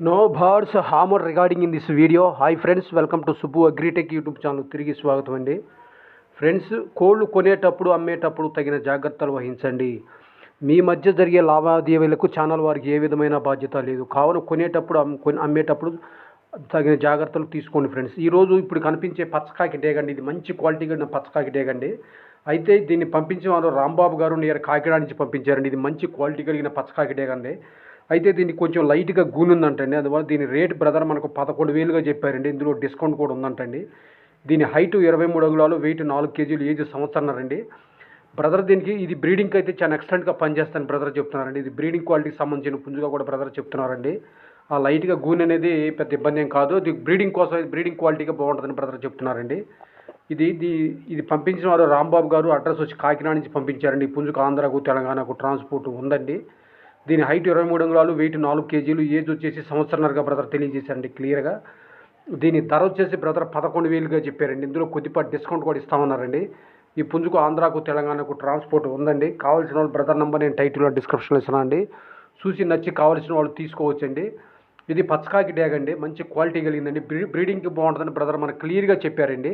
No birds hammer regarding in this video hi friends welcome to Subbu agritech YouTube channel తిరిగి స్వాగతం అండి. Friends కోళ్ళు కొనేటప్పుడు అమ్మేటప్పుడు తగిన జాగ్రత్తలు వహించండి. మీ మధ్య జరిగే లావాదేవీలకు ఛానల్ వారికి ఏ విధమైన బాధ్యత లేదు. కావున కొనేటప్పుడు అమ్మేటప్పుడు తగిన జాగ్రత్తలు తీసుకోండి ఫ్రెండ్స్ ఈరోజు ఇప్పుడు కనిపించే పచ్చకాకి డేగండి ఇది మంచి క్వాలిటీ కలిగిన పచ్చకాకి డేగండి అయితే దీన్ని పంపించిన వారు రాంబాబు గారు నియర్ కాకినాడ నుంచి పంపించారండి. ఇది మంచి క్వాలిటీ కలిగిన పచ్చకాకి డేగండి అయితే దీనికి కొంచెం లైట్గా గూనుందంటండి. అందువల్ల దీని రేట్ బ్రదర్ మనకు పదకొండు వేలుగా చెప్పారండి. ఇందులో డిస్కౌంట్ కూడా ఉందంటండి. దీని హైట్ ఇరవై మూడు అగులాలు వెయిట్ నాలుగు కేజీలు ఏజ్ సంవత్సరన్నారండి. బ్రదర్ దీనికి ఇది బ్రీడింగ్కి అయితే చాలా ఎక్సలెంట్గా పనిచేస్తాను బ్రదర్ చెప్తున్నారండి. ఇది బ్రీడింగ్ క్వాలిటీకి సంబంధించిన పుంజుగా కూడా బ్రదర్ చెప్తున్నారండి. ఆ లైట్గా గూన్ అనేది పెద్ద ఇబ్బంది ఏం కాదు. ఇది బ్రీడింగ్ కోసం బ్రీడింగ్ క్వాలిటీగా బాగుంటుందని బ్రదర్ చెప్తున్నారండి. ఇది ఇది ఇది పంపించిన వారు రాంబాబు గారు అడ్రస్ వచ్చి కాకినాడ నుంచి పంపించారండి. ఈ పుంజుకు ఆంధ్రాకు తెలంగాణకు ట్రాన్స్పోర్ట్ ఉందండి. దీని హైట్ ఇరవై మూడు అంగుళాలు వెయిట్ నాలుగు కేజీలు ఏజ్ వచ్చేసి సంవత్సరంగా బ్రదర్ తెలియజేశారండి క్లియర్గా దీని ధర వచ్చేసి బ్రదర్ పదకొండు వేలుగా చెప్పారండి. ఇందులో కొద్దిపాటి డిస్కౌంట్ కూడా ఇస్తామన్నారండి. ఈ పుంజుకు ఆంధ్రాకు తెలంగాణకు ట్రాన్స్పోర్ట్ ఉందండి. కావాల్సిన వాళ్ళు బ్రదర్ నెంబర్ నేను టైటిల్లో డిస్క్రిప్షన్లో ఇస్తానండి అండి. చూసి నచ్చి కావాల్సిన వాళ్ళు తీసుకోవచ్చండి. ఇది పచ్చకాకి డ్యాగ్ అండి. మంచి క్వాలిటీ కలిగిందండి. బ్రీడింగ్కి బాగుంటుందని బ్రదర్ మనకు క్లియర్గా చెప్పారండి.